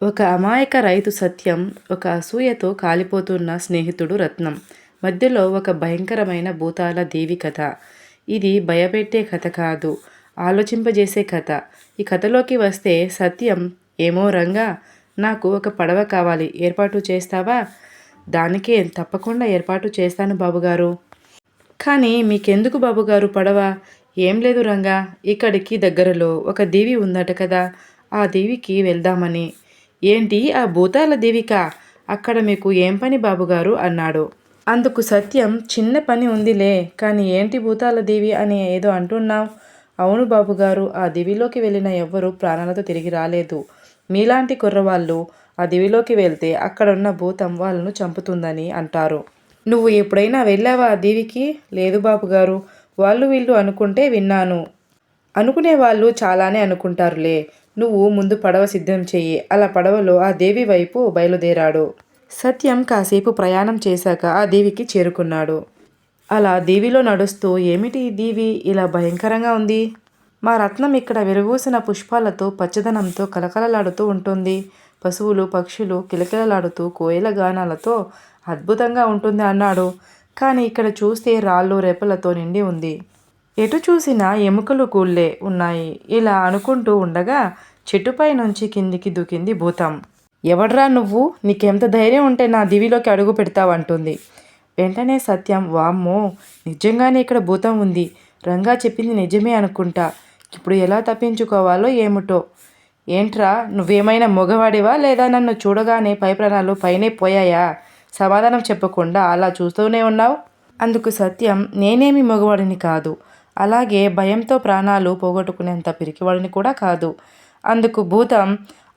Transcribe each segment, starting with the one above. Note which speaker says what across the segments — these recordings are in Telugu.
Speaker 1: ఒక అమాయక రైతు సత్యం ఒక అసూయతో కాలిపోతున్న స్నేహితుడు రత్నం. మధ్యలో ఒక భయంకరమైన భూతాల దేవి కథ. ఇది భయపెట్టే కథ కాదు ఆలోచింపజేసే కథ. ఈ కథలోకి వస్తే సత్యం ఏమో రంగా నాకు ఒక పడవ కావాలి ఏర్పాటు చేస్తావా? దానికే తప్పకుండా ఏర్పాటు చేస్తాను బాబుగారు. కానీ మీకెందుకు బాబుగారు పడవ? ఏం లేదు రంగా ఇక్కడికి దగ్గరలో ఒక దేవి ఉందట కదా ఆ దేవికి వెళ్దామని. ఏంటి ఆ భూతాల దేవిక? అక్కడ మీకు ఏం పని బాబుగారు? అన్నాడు. అందుకు సత్యం చిన్న పని ఉందిలే కానీ ఏంటి భూతాల దేవి అని ఏదో అంటున్నావు? అవును బాబుగారు ఆ దివిలోకి వెళ్ళిన ఎవ్వరూ ప్రాణాలతో తిరిగి రాలేదు. మీలాంటి కుర్రవాళ్ళు ఆ దివిలోకి వెళ్తే అక్కడున్న భూతం వాళ్ళను చంపుతుందని అంటారు. నువ్వు ఎప్పుడైనా వెళ్ళావా ఆ దీవికి? లేదు బాబుగారు వాళ్ళు వీళ్ళు అనుకుంటే విన్నాను. అనుకునే వాళ్ళు చాలానే అనుకుంటారులే నువ్వు ముందు పడవ సిద్ధం చెయ్యి. అలా పడవలో ఆ దేవి వైపు బయలుదేరాడు. సత్యం కాసేపు ప్రయాణం చేశాక ఆ దేవికి చేరుకున్నాడు. అలా దేవిలో నడుస్తూ ఏమిటి ఈ దీవి? ఇలా భయంకరంగా ఉంది. మా రత్నం ఇక్కడ విరగూసిన పుష్పాలతో పచ్చదనంతో కలకలలాడుతూ ఉంటుంది. పశువులు పక్షులు కిలకిలలాడుతూ కోయిల గానాలతో అద్భుతంగా ఉంటుంది అన్నాడు. కానీ ఇక్కడ చూస్తే రాళ్ళు రేపలతో నిండి ఉంది. ఎటు చూసినా ఎముకలు కూళ్ళే ఉన్నాయి ఇలా అనుకుంటూ ఉండగా చెట్టుపై నుంచి కిందికి దూకింది భూతం. ఎవడ్రా నువ్వు? నీకెంత ధైర్యం ఉంటే నా దివిలోకి అడుగు పెడతావంటుంది వెంటనే సత్యం వామ్మో! నిజంగానే ఇక్కడ భూతం ఉంది. రంగా చెప్పింది నిజమే అనుకుంటా. ఇప్పుడు ఎలా తప్పించుకోవాలో ఏమిటో? ఏంట్రా నువ్వేమైనా మగవాడివా లేదా నన్ను చూడగానే పై ప్రాణాలు పైనే పోయాయా? సమాధానం చెప్పకుండా అలా చూస్తూనే ఉన్నావు? అందుకు సత్యం నేనేమి మగవాడిని కాదు. అలాగే భయంతో ప్రాణాలు పోగొట్టుకునేంత పిరికివాడిని కూడా కాదు. అందుకు భూతం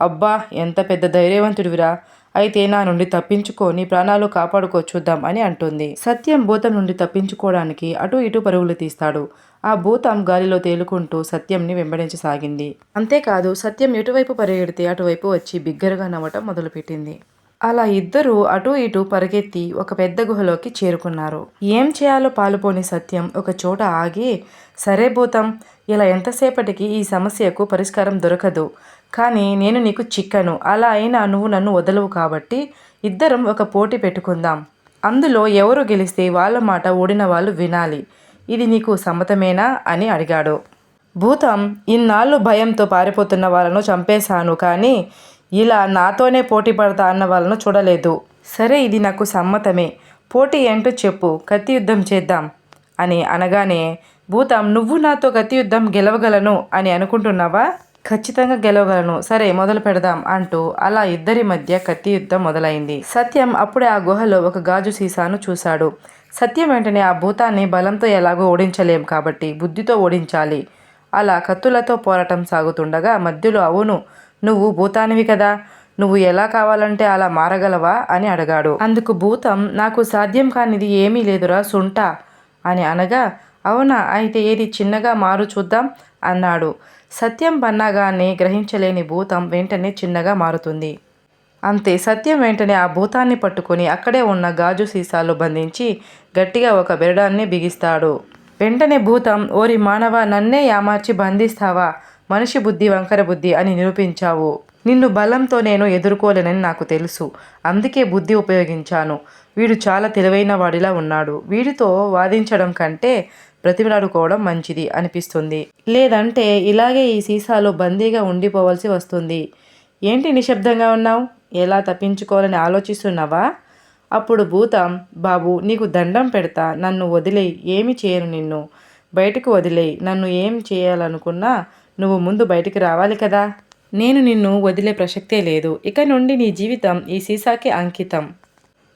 Speaker 1: అబ్బా ఎంత పెద్ద ధైర్యవంతుడివిరా. అయితే నా నుండి తప్పించుకొని ప్రాణాలు కాపాడుకో చూద్దాం అని అంటుంది. సత్యం భూతం నుండి తప్పించుకోవడానికి అటు ఇటు పరుగులు తీస్తాడు. ఆ భూతం గాలిలో తేలుకుంటూ సత్యంని వెంబడించసాగింది అంతేకాదు సత్యం ఎటువైపు పరిగెడితే అటువైపు వచ్చి బిగ్గరగా నవ్వటం మొదలుపెట్టింది. అలా ఇద్దరూ అటూ ఇటూ పరిగెత్తి ఒక పెద్ద గుహలోకి చేరుకున్నారు. ఏం చేయాలో పాలుపోని సత్యం ఒక చోట ఆగి సరే భూతం ఇలా ఎంతసేపటికి ఈ సమస్యకు పరిష్కారం దొరకదు. కానీ నేను నీకు చిక్కను. అలా అయినా నువ్వు నన్ను వదలవు కాబట్టి ఇద్దరం ఒక పోటీ పెట్టుకుందాం. అందులో ఎవరు గెలిస్తే వాళ్ళ మాట ఓడిన వాళ్ళు వినాలి. ఇది నీకు సమ్మతమేనా? అని అడిగాడు. భూతం ఇన్నాళ్ళు భయంతో పారిపోతున్న వాళ్ళను చంపేశాను కానీ ఇలా నాతోనే పోటీ పడతా అన్న వాళ్ళను చూడలేదు. సరే ఇది నాకు సమ్మతమే. పోటీ ఏంటో చెప్పు కత్తి యుద్ధం చేద్దాం అని అనగానే భూతం నువ్వు నాతో కత్తి యుద్ధం గెలవగలను అని అనుకుంటున్నావా? ఖచ్చితంగా గెలవగలను. సరే మొదలు పెడదాం అంటూ అలా ఇద్దరి మధ్య కత్తి యుద్ధం మొదలైంది. సత్యం అప్పుడే ఆ గుహలో ఒక గాజు సీసాను చూశాడు. సత్యం వెంటనే ఆ భూతాన్ని బలంతో ఎలాగో ఓడించలేం కాబట్టి బుద్ధితో ఓడించాలి. అలా కత్తులతో పోరాటం సాగుతుండగా మధ్యలో అవును నువ్వు భూతానివి కదా నువ్వు ఎలా కావాలంటే అలా మారగలవా? అని అడిగాడు. అందుకు భూతం నాకు సాధ్యం కానిది ఏమీ లేదురా సుంట అని అనగా అవునా అయితే ఏది చిన్నగా మారు చూద్దాం అన్నాడు. సత్యం పన్నాగానే గ్రహించలేని భూతం వెంటనే చిన్నగా మారుతుంది. అంతే సత్యం వెంటనే ఆ భూతాన్ని పట్టుకొని అక్కడే ఉన్న గాజు సీసాలో బంధించి గట్టిగా ఒక బెరడాన్ని బిగిస్తాడు. వెంటనే భూతం ఓరి మానవ నన్నే యామార్చి బంధిస్తావా? మనిషి బుద్ధి వంకర బుద్ధి అని నిరూపించావు. నిన్ను బలంతో నేను ఎదుర్కోలేనని నాకు తెలుసు. అందుకే బుద్ధి ఉపయోగించాను. వీడు చాలా తెలివైన వాడిలా ఉన్నాడు. వీడితో వాదించడం కంటే బ్రతిమలాడుకోవడం మంచిది అనిపిస్తుంది. లేదంటే ఇలాగే ఈ సీసాలో బందీగా ఉండిపోవలసి వస్తుంది. ఏంటి నిశ్శబ్దంగా ఉన్నావు? ఎలా తప్పించుకోవాలని ఆలోచిస్తున్నావా? అప్పుడు భూతం బాబు నీకు దండం పెడతా. నన్ను వదిలేయి. ఏమి చేయను నిన్ను? బయటకు వదిలేయి. నన్ను ఏం చేయాలనుకున్నా నువ్వు ముందు బయటికి రావాలి కదా. నేను నిన్ను వదిలే ప్రసక్తే లేదు. ఇక నుండి నీ జీవితం ఈ సీసాకి అంకితం.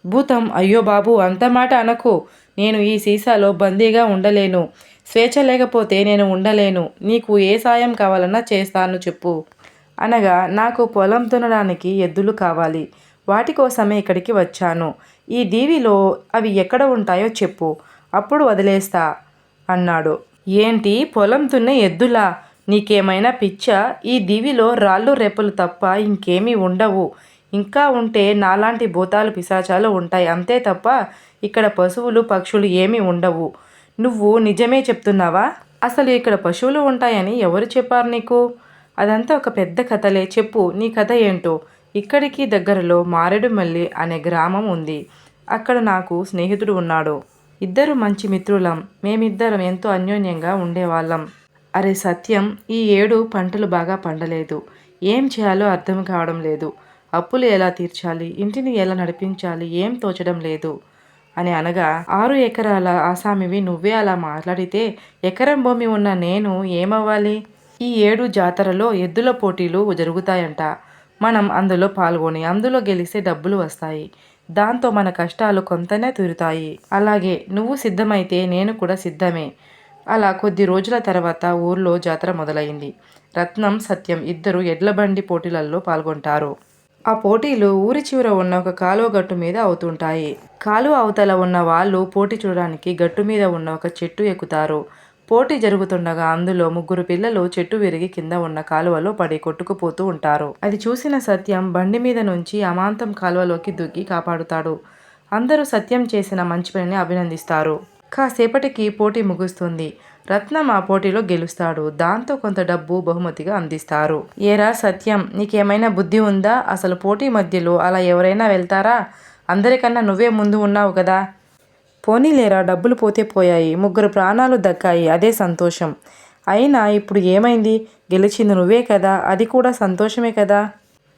Speaker 1: భూతం అయ్యో బాబు అంత మాట అనకు. నేను ఈ సీసాలో బందీగా ఉండలేను. స్వేచ్ఛ లేకపోతే నేను ఉండలేను. నీకు ఏ సాయం కావాలన్నా చేస్తాను చెప్పు. అనగా నాకు పొలం దున్నడానికి ఎద్దులు కావాలి. వాటి కోసమే ఇక్కడికి వచ్చాను. ఈ దీవిలో అవి ఎక్కడ ఉంటాయో చెప్పు. అప్పుడు వదిలేస్తా అన్నాడు. ఏంటి? పొలం దున్నే ఎద్దులా? నీకేమైనా పిచ్చా? ఈ దివిలో రాళ్ళు రెప్పలు తప్ప ఇంకేమీ ఉండవు. ఇంకా ఉంటే నాలాంటి భూతాలు పిశాచాలు ఉంటాయి. అంతే తప్ప ఇక్కడ పశువులు పక్షులు ఏమీ ఉండవు. నువ్వు నిజమే చెప్తున్నావా? అసలు ఇక్కడ పశువులు ఉంటాయని ఎవరు చెప్పారు నీకు? అదంతా ఒక పెద్ద కథలే. చెప్పు నీ కథ ఏంటో? ఇక్కడికి దగ్గరలో మారేడుమల్లి అనే గ్రామం ఉంది. అక్కడ నాకు స్నేహితుడు ఉన్నాడు. ఇద్దరు మంచి మిత్రులం. మేమిద్దరం ఎంతో అన్యోన్యంగా ఉండేవాళ్ళం. అరే సత్యం ఈ ఏడు పంటలు బాగా పండలేదు. ఏం చేయాలో అర్థం కావడం లేదు. అప్పులు ఎలా తీర్చాలి? ఇంటిని ఎలా నడిపించాలి? ఏం తోచడం లేదు? అని అనగా ఆరు ఎకరాల ఆసామివి నువ్వే అలా మాట్లాడితే ఎకరం భూమి ఉన్న నేను ఏమవ్వాలి? ఈ ఏడు జాతరలో ఎద్దుల పోటీలు జరుగుతాయంట. మనం అందులో పాల్గొని అందులో గెలిస్తే డబ్బులు వస్తాయి. దాంతో మన కష్టాలు కొంతనే తీరుతాయి. అలాగే నువ్వు సిద్ధమైతే నేను కూడా సిద్ధమే. అలా కొద్ది రోజుల తర్వాత ఊర్లో జాతర మొదలైంది. రత్నం సత్యం ఇద్దరు ఎడ్లబండి పోటీలలో పాల్గొంటారు. ఆ పోటీలు ఊరి చివర ఉన్న ఒక కాలువ గట్టు మీద అవుతుంటాయి. కాలువ అవతల ఉన్న వాళ్ళు పోటీ చూడడానికి గట్టు మీద ఉన్న ఒక చెట్టు ఎక్కుతారు. పోటీ జరుగుతుండగా అందులో ముగ్గురు పిల్లలు చెట్టు విరిగి కింద ఉన్న కాలువలో పడి కొట్టుకుపోతూ ఉంటారు. అది చూసిన సత్యం బండి మీద నుంచి అమాంతం కాలువలోకి దుక్కి కాపాడుతాడు. అందరూ సత్యం చేసిన మంచి పనిని అభినందిస్తారు. కాసేపటికి పోటీ ముగుస్తుంది. రత్నం ఆ పోటీలో గెలుస్తాడు. దాంతో కొంత డబ్బు బహుమతిగా అందిస్తారు. ఏరా సత్యం నీకేమైనా బుద్ధి ఉందా? అసలు పోటీ మధ్యలో అలా ఎవరైనా వెళ్తారా? అందరికన్నా నువ్వే ముందు ఉన్నావు కదా. పోనీలేరా డబ్బులు పోతే పోయాయి. ముగ్గురు ప్రాణాలు దక్కాయి. అదే సంతోషం. అయినా ఇప్పుడు ఏమైంది? గెలిచింది నువ్వే కదా. అది కూడా సంతోషమే కదా.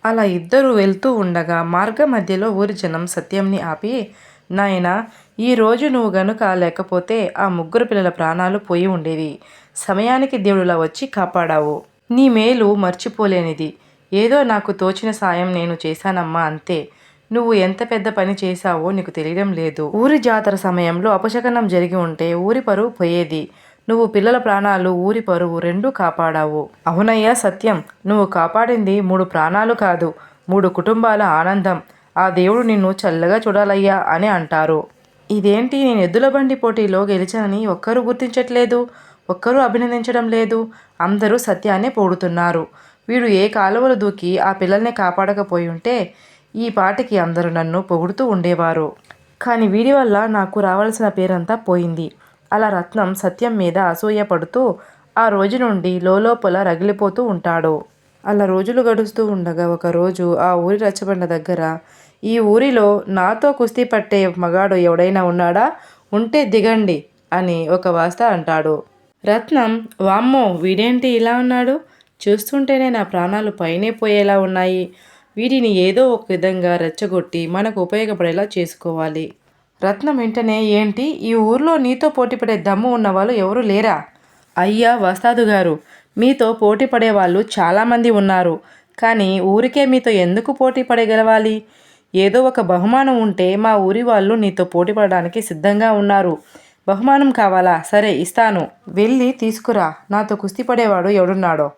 Speaker 1: అలా ఇద్దరు వెళ్తూ ఉండగా మార్గ మధ్యలో ఊరి జనం సత్యంని ఆపి నాయనా ఈరోజు నువ్వు గనుక లేకపోతే ఆ ముగ్గురు పిల్లల ప్రాణాలు పోయి ఉండేవి. సమయానికి దేవుడులా వచ్చి కాపాడావు. నీ మేలు మర్చిపోలేనిది. ఏదో నాకు తోచిన సాయం నేను చేశానమ్మా అంతే. నువ్వు ఎంత పెద్ద పని చేశావో నీకు తెలియడం లేదు. ఊరి జాతర సమయంలో అపశకనం జరిగి ఉంటే ఊరి పరువు పోయేది. నువ్వు పిల్లల ప్రాణాలు ఊరి పరువు రెండూ కాపాడావు. అవునయ్యా సత్యం. నువ్వు కాపాడింది మూడు ప్రాణాలు కాదు మూడు కుటుంబాల ఆనందం. ఆ దేవుడు నిన్ను చల్లగా చూడాలయ్యా అని అంటారు. ఇదేంటి? నేను ఎద్దుల బండి పోటీలో గెలిచానని ఒక్కరూ గుర్తించట్లేదు ఒక్కరూ అభినందించడం లేదు అందరూ సత్యాన్నే పోడుతున్నారు. వీడు ఏ కాలువలు దూకి ఆ పిల్లల్ని కాపాడకపోయి ఉంటే ఈ పాటికి అందరూ నన్ను పొగుడుతూ ఉండేవారు. కానీ వీడి వల్ల నాకు రావాల్సిన పేరంతా పోయింది. అలా రత్నం సత్యం మీద అసూయపడుతూ ఆ రోజు నుండి లోలోపల రగిలిపోతూ ఉంటాడు. అలా రోజులు గడుస్తూ ఉండగా ఒకరోజు ఆ ఊరి రచ్చబండ దగ్గర ఈ ఊరిలో నాతో కుస్తీ పట్టే మగాడు ఎవడైనా ఉన్నాడా? ఉంటే దిగండి అని ఒక వాస్త అంటాడు. రత్నం వామ్మో వీడేంటి ఇలా ఉన్నాడు? చూస్తుంటేనే నా ప్రాణాలు పైనే పోయేలా ఉన్నాయి. వీటిని ఏదో ఒక విధంగా రెచ్చగొట్టి మనకు ఉపయోగపడేలా చేసుకోవాలి రత్నం వెంటనే ఏంటి? ఈ ఊర్లో నీతో పోటీపడే దమ్ము ఉన్నవాళ్ళు ఎవరు లేరా అయ్యా వస్తాదు గారు మీతో పోటీ పడే వాళ్ళు చాలామంది ఉన్నారు. కానీ ఊరికే మీతో ఎందుకు పోటీ పడగలవాలి? ఏదో ఒక బహుమానం ఉంటే మా ఊరి వాళ్ళు నీతో పోటీ పడడానికి సిద్ధంగా ఉన్నారు. బహుమానం కావాలా? సరే ఇస్తాను. వెళ్ళి తీసుకురా. నాతో కుస్తీ పడేవాడు ఎవడున్నాడో.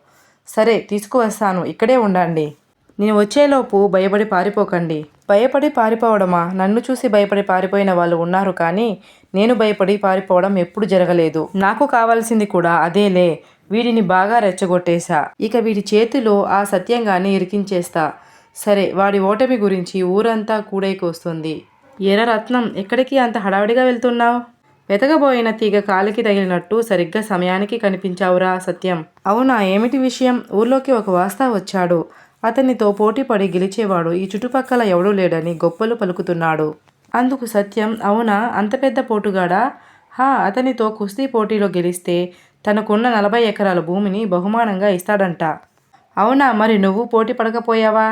Speaker 1: సరే తీసుకువస్తాను. ఇక్కడే ఉండండి. నేను వచ్చేలోపు భయపడి పారిపోకండి. భయపడి పారిపోవడమా? నన్ను చూసి భయపడి పారిపోయిన వాళ్ళు ఉన్నారు కానీ నేను భయపడి పారిపోవడం ఎప్పుడు జరగలేదు. నాకు కావాల్సింది కూడా అదేలే. వీడిని బాగా రెచ్చగొట్టేశా. ఇక వీడి చేతిలో ఆ సత్యంగాన్ని ఇరికించేస్తా సరే వాడి ఓటమి గురించి ఊరంతా కూడైకొస్తుంది ఎర్ర రత్నం ఎక్కడికి అంత హడావిడిగా వెళ్తున్నావు? వెతకబోయిన తీగ కాలికి తగిలినట్టు సరిగ్గా సమయానికి కనిపించావురా సత్యం. అవునా ఏమిటి విషయం? ఊర్లోకి ఒక వాస్తా వచ్చాడు. అతనితో పోటీపడి గెలిచేవాడు ఈ చుట్టుపక్కల ఎవడూ లేడని గొప్పలు పలుకుతున్నాడు. అందుకు సత్యం అవునా అంత పెద్ద పోటుగాడా? హా అతనితో కుస్తీ పోటీలో గెలిస్తే తనకున్న నలభై ఎకరాల భూమిని బహుమానంగా ఇస్తాడంట. అవునా మరి నువ్వు పోటీ పడకపోయావా?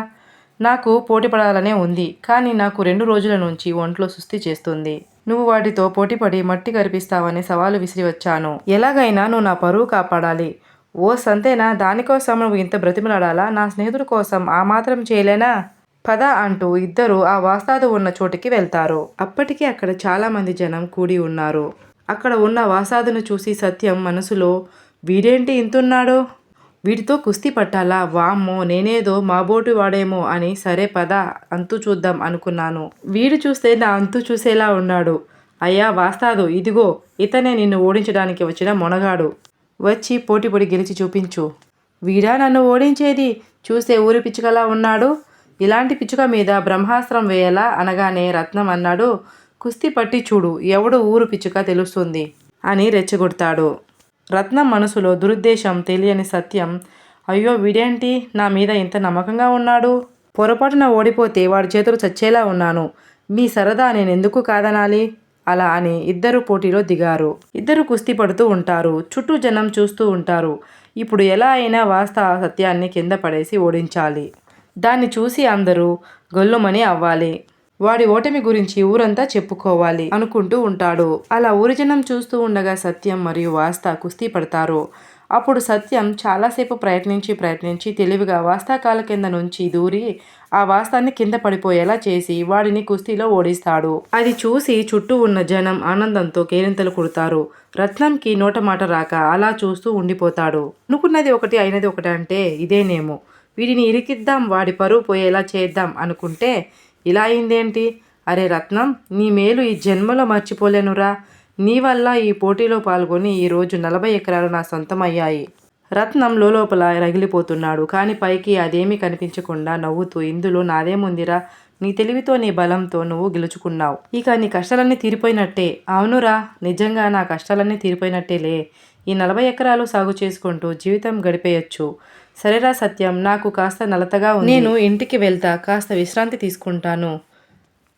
Speaker 1: నాకు పోటీ పడాలనే ఉంది కానీ నాకు రెండు రోజుల నుంచి ఒంట్లో సుస్థి చేస్తుంది. నువ్వు వాటితో పోటీపడి మట్టి కరిపిస్తావని సవాలు విసిరి వచ్చాను. ఎలాగైనా నువ్వు నా పరువు కాపాడాలి. ఓ సంతేనా దానికోసం నువ్వు ఇంత బ్రతిమలాడాలా? నా స్నేహితుడి కోసం ఆ మాత్రం చేయలేనా? పద అంటూ ఇద్దరు ఆ వాస్తాదు ఉన్న చోటికి వెళ్తారు. అప్పటికి అక్కడ చాలామంది జనం కూడి ఉన్నారు. అక్కడ ఉన్న వాసాదును చూసి సత్యం మనసులో వీడేంటి ఇంతున్నాడో? వీటితో కుస్తీ పట్టాలా? వామ్మో నేనేదో మాబోటు వాడేమో అని సరే పద అంతు చూద్దాం అనుకున్నాను. వీడు చూస్తే నా అంతు చూసేలా ఉన్నాడు. అయ్యా వాస్తాదు ఇదిగో ఇతనే నిన్ను ఓడించడానికి వచ్చిన మొనగాడు. వచ్చి పోటీపడి గెలిచి చూపించు. వీడా నన్ను ఓడించేది? చూస్తే ఊరి పిచ్చుకలా ఉన్నాడు. ఇలాంటి పిచ్చుక మీద బ్రహ్మాస్త్రం వేయాలా? అనగానే రత్నం అన్నాడు. కుస్తీ పట్టి చూడు ఎవడు ఊరు పిచ్చుక తెలుస్తుంది అని రెచ్చగొడతాడు. రత్నం మనసులో దురుద్దేశం తెలియని సత్యం అయ్యో వీడేంటి? నా మీద ఇంత నమ్మకంగా ఉన్నాడు? పొరపాటున ఓడిపోతే వాడి చేతులు చచ్చేలా ఉన్నాను. మీ సరదా నేను ఎందుకు కాదనాలి? అలా అని ఇద్దరు పోటీలో దిగారు. ఇద్దరు కుస్తీ పడుతూ ఉంటారు చుట్టూ జనం చూస్తూ ఉంటారు. ఇప్పుడు ఎలా అయినా వాస్తవ సత్యాన్ని కింద పడేసి ఓడించాలి. దాన్ని చూసి అందరూ గొల్లుమని అవ్వాలి. వాడి ఓటమి గురించి ఊరంతా చెప్పుకోవాలి అనుకుంటూ ఉంటాడు. అలా ఊరి జనం చూస్తూ ఉండగా సత్యం మరియు వాస్త కుస్తీ పడతారు. అప్పుడు సత్యం చాలాసేపు ప్రయత్నించి ప్రయత్నించి తెలివిగా వాస్తా కింద నుంచి దూరి ఆ వాస్తాన్ని కింద పడిపోయేలా చేసి వాడిని కుస్తీలో ఓడిస్తాడు. అది చూసి చుట్టూ ఉన్న జనం ఆనందంతో కేరింతలు కుడతారు. రత్నంకి నోట మాట రాక అలా చూస్తూ ఉండిపోతాడు. అనుకున్నది ఒకటి అయినది ఒకటి అంటే ఇదేనేమో. వీడిని ఇరికిద్దాం వాడి పరువు పోయేలా చేద్దాం అనుకుంటే ఇలా అయిందేంటి? అరే రత్నం నీ మేలు ఈ జన్మలో మర్చిపోలేనురా. నీ వల్ల ఈ పోటీలో పాల్గొని ఈరోజు నలభై ఎకరాలు నా సొంతమయ్యాయి రత్నం లోపల రగిలిపోతున్నాడు. కానీ పైకి అదేమీ కనిపించకుండా నవ్వుతూ ఇందులో నాదేముందిరా? నీ తెలివితో నీ బలంతో నువ్వు గెలుచుకున్నావు. ఇక నీ కష్టాలన్నీ తీరిపోయినట్టే. అవునురా నిజంగా నా కష్టాలన్నీ తీరిపోయినట్టేలే. ఈ నలభై ఎకరాలు సాగు చేసుకుంటూ జీవితం గడిపేయచ్చు. సరేరా సత్యం నాకు కాస్త నలతగా ఉంది. నేను ఇంటికి వెళ్తా కాస్త విశ్రాంతి తీసుకుంటాను.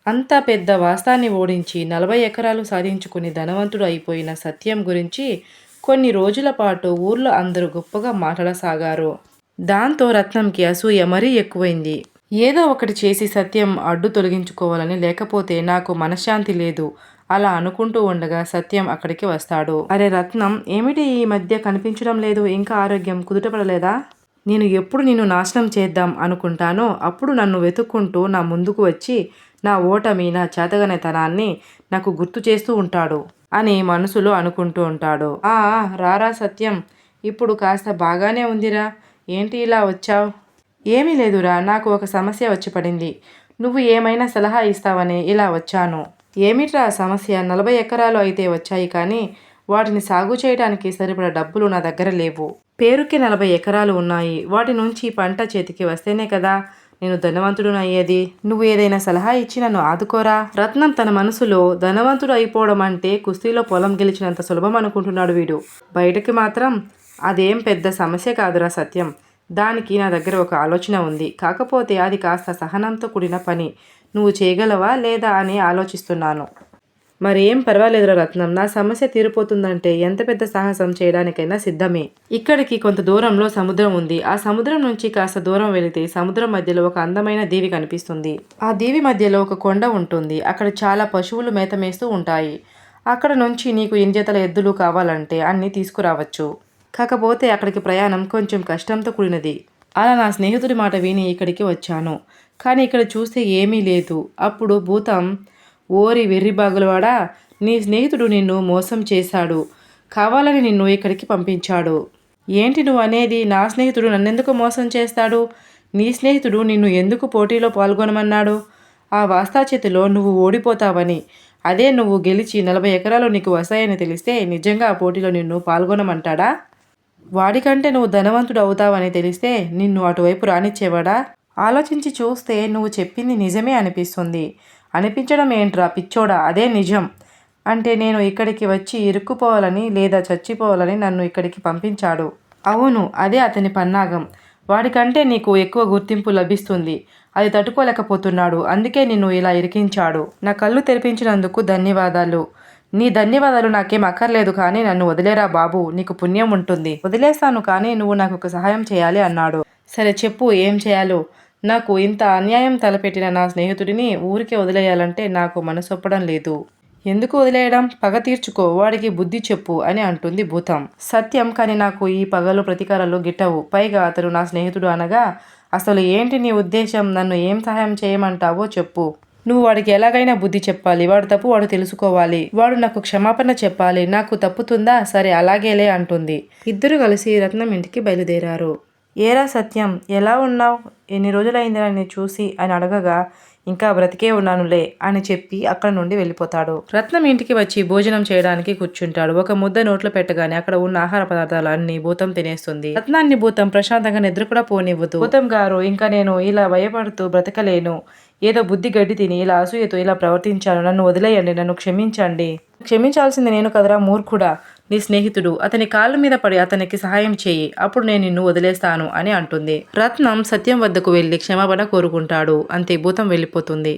Speaker 1: అంత పెద్ద వాస్తాన్ని ఓడించి నలభై ఎకరాలు సాధించుకుని ధనవంతుడు అయిపోయిన సత్యం గురించి కొన్ని రోజుల పాటు ఊర్లో అందరూ గొప్పగా మాట్లాడసాగారు. దాంతో రత్నంకి అసూయ మరీ ఎక్కువైంది. ఏదో ఒకటి చేసి సత్యం అడ్డు తొలగించుకోవాలని లేకపోతే నాకు మనశ్శాంతి లేదు. అలా అనుకుంటూ ఉండగా సత్యం అక్కడికి వస్తాడు. అరే రత్నం ఏమిటి ఈ మధ్య కనిపించడం లేదు? ఇంకా ఆరోగ్యం కుదుటపడలేదా? నేను ఎప్పుడు నిన్ను నాశనం చేద్దాం అనుకుంటానో అప్పుడు నన్ను వెతుక్కుంటూ నా ముందుకు వచ్చి నా ఓటమి నా చేతగనేతనాన్ని నాకు గుర్తు చేస్తూ ఉంటాడు అని మనసులో అనుకుంటూ ఉంటాడు. ఆ రారా సత్యం ఇప్పుడు కాస్త బాగానే ఉందిరా. ఏంటి ఇలా వచ్చావు? ఏమీ లేదురా నాకు ఒక సమస్య వచ్చి పడింది. నువ్వు ఏమైనా సలహా ఇస్తావని ఇలా వచ్చాను. ఏమిట్రా సమస్య? నలభై ఎకరాలు అయితే వచ్చాయి కానీ వాటిని సాగు చేయడానికి సరిపడ డబ్బులు నా దగ్గర లేవు. పేరుకి నలభై ఎకరాలు ఉన్నాయి. వాటి నుంచి పంట చేతికి వస్తేనే కదా నేను ధనవంతుడు అయ్యేది. నువ్వు ఏదైనా సలహా ఇచ్చి నన్ను ఆదుకోరా. రత్నం తన మనసులో ధనవంతుడు అయిపోవడం అంటే కుస్తీలో పొలం గెలిచినంత సులభం అనుకుంటున్నాడు వీడు. బయటకి మాత్రం అదేం పెద్ద సమస్య కాదురా సత్యం. దానికి నా దగ్గర ఒక ఆలోచన ఉంది. కాకపోతే అది కాస్త సహనంతో కూడిన పని. నువ్వు చేయగలవా లేదా అని ఆలోచిస్తున్నాను. మరి ఏం పర్వాలేదురా రత్నం. నా సమస్య తీరిపోతుందంటే ఎంత పెద్ద సాహసం చేయడానికైనా సిద్ధమే. ఇక్కడికి కొంత దూరంలో సముద్రం ఉంది. ఆ సముద్రం నుంచి కాస్త దూరం వెళితే సముద్రం మధ్యలో ఒక అందమైన దీవి కనిపిస్తుంది. ఆ దీవి మధ్యలో ఒక కొండ ఉంటుంది. అక్కడ చాలా పశువులు మేత మేస్తూ ఉంటాయి. అక్కడ నుంచి నీకు ఇంజతల ఎద్దులు కావాలంటే అన్ని తీసుకురావచ్చు. కాకపోతే అక్కడికి ప్రయాణం కొంచెం కష్టంతో కూడినది. అలా నా స్నేహితుడి మాట విని ఇక్కడికి వచ్చాను. కానీ ఇక్కడ చూస్తే ఏమీ లేదు. అప్పుడు భూతం ఓరి వెర్రిబాగులవాడా నీ స్నేహితుడు నిన్ను మోసం చేశాడు. కావాలని నిన్ను ఇక్కడికి పంపించాడు. ఏంటి నువ్వు అనేది? నా స్నేహితుడు నన్నెందుకు మోసం చేస్తాడు? నీ స్నేహితుడు నిన్ను ఎందుకు పోటీలో పాల్గొనమన్నాడు? ఆ వాస్తా చేతిలో నువ్వు ఓడిపోతావని. అదే నువ్వు గెలిచి నలభై ఎకరాలు నీకు వస్తాయని తెలిస్తే నిజంగా ఆ పోటీలో నిన్ను పాల్గొనమంటాడా? వాడికంటే నువ్వు ధనవంతుడు అవుతావని తెలిస్తే నిన్ను అటువైపు రానిచ్చేవాడా? ఆలోచించి చూస్తే నువ్వు చెప్పింది నిజమే అనిపిస్తుంది. అనిపించడం ఏంట్రా పిచ్చోడా? అదే నిజం. అంటే నేను ఇక్కడికి వచ్చి ఇరుక్కుపోవాలని లేదా చచ్చిపోవాలని నన్ను ఇక్కడికి పంపించాడు. అవును అదే అతని పన్నాగం. వాడికంటే నీకు ఎక్కువ గుర్తింపు లభిస్తుంది. అది తట్టుకోలేకపోతున్నాడు. అందుకే నిన్ను ఇలా ఇరికించాడు. నా కళ్ళు తెరిపించినందుకు ధన్యవాదాలు. నీ ధన్యవాదాలు నాకేం అక్కర్లేదు కానీ నన్ను వదిలేరా బాబు? నీకు పుణ్యం ఉంటుంది. వదిలేస్తాను కానీ నువ్వు నాకు ఒక సహాయం చేయాలి అన్నాడు. సరే చెప్పు ఏం చేయాలో? నాకు ఇంత అన్యాయం తలపెట్టిన నా స్నేహితుడిని ఊరికే వదిలేయాలంటే నాకు మనసొప్పడం లేదు. ఎందుకు వదిలేయడం? పగ తీర్చుకో వాడికి బుద్ధి చెప్పు అని అంటుంది భూతం. సత్యం కానీ నాకు ఈ పగలు ప్రతీకారాలు గిట్టవు. పైగా అతడు నా స్నేహితుడు అనగా అసలు ఏంటి నీ ఉద్దేశం? నన్ను ఏం సహాయం చేయమంటావో చెప్పు. నువ్వు వాడికి ఎలాగైనా బుద్ధి చెప్పాలి. వాడు తప్పు వాడు తెలుసుకోవాలి. వాడు నాకు క్షమాపణ చెప్పాలి. నాకు తప్పుతుందా? సరే అలాగేలే అంటుంది. ఇద్దరు కలిసి రత్నం ఇంటికి బయలుదేరారు. ఏరా సత్యం ఎలా ఉన్నావు? ఎన్ని రోజులైంది నన్ను చూసి? అని అడగగా ఇంకా బ్రతికే ఉన్నానులే అని చెప్పి అక్కడ నుండి వెళ్ళిపోతాడు. రత్నం ఇంటికి వచ్చి భోజనం చేయడానికి కూర్చుంటాడు. ఒక ముద్ద నోట్లో పెట్టగానే అక్కడ ఉన్న ఆహార పదార్థాలు అన్ని భూతం తినేస్తుంది. రత్నాన్ని భూతం ప్రశాంతంగా నిద్ర కూడా పోనివ్వదు. భూతం గారు ఇంకా నేను ఇలా భయపడుతూ బ్రతకలేను. ఏదో బుద్ధి గడ్డి తిని ఇలా అసూయతో ఇలా ప్రవర్తించాను. నన్ను వదిలేయండి నన్ను క్షమించండి. క్షమించాల్సింది నేను కదరా మూర్ఖుడా? నీ స్నేహితుడు అతని కాళ్ళ మీద పడి అతనికి సహాయం చేయి అప్పుడు నేను నిన్ను వదిలేస్తాను అని అంటుంది. రత్నం సత్యం వద్దకు వెళ్ళి క్షమాపణ కోరుకుంటాడు. అంతే భూతం వెళ్ళిపోతుంది.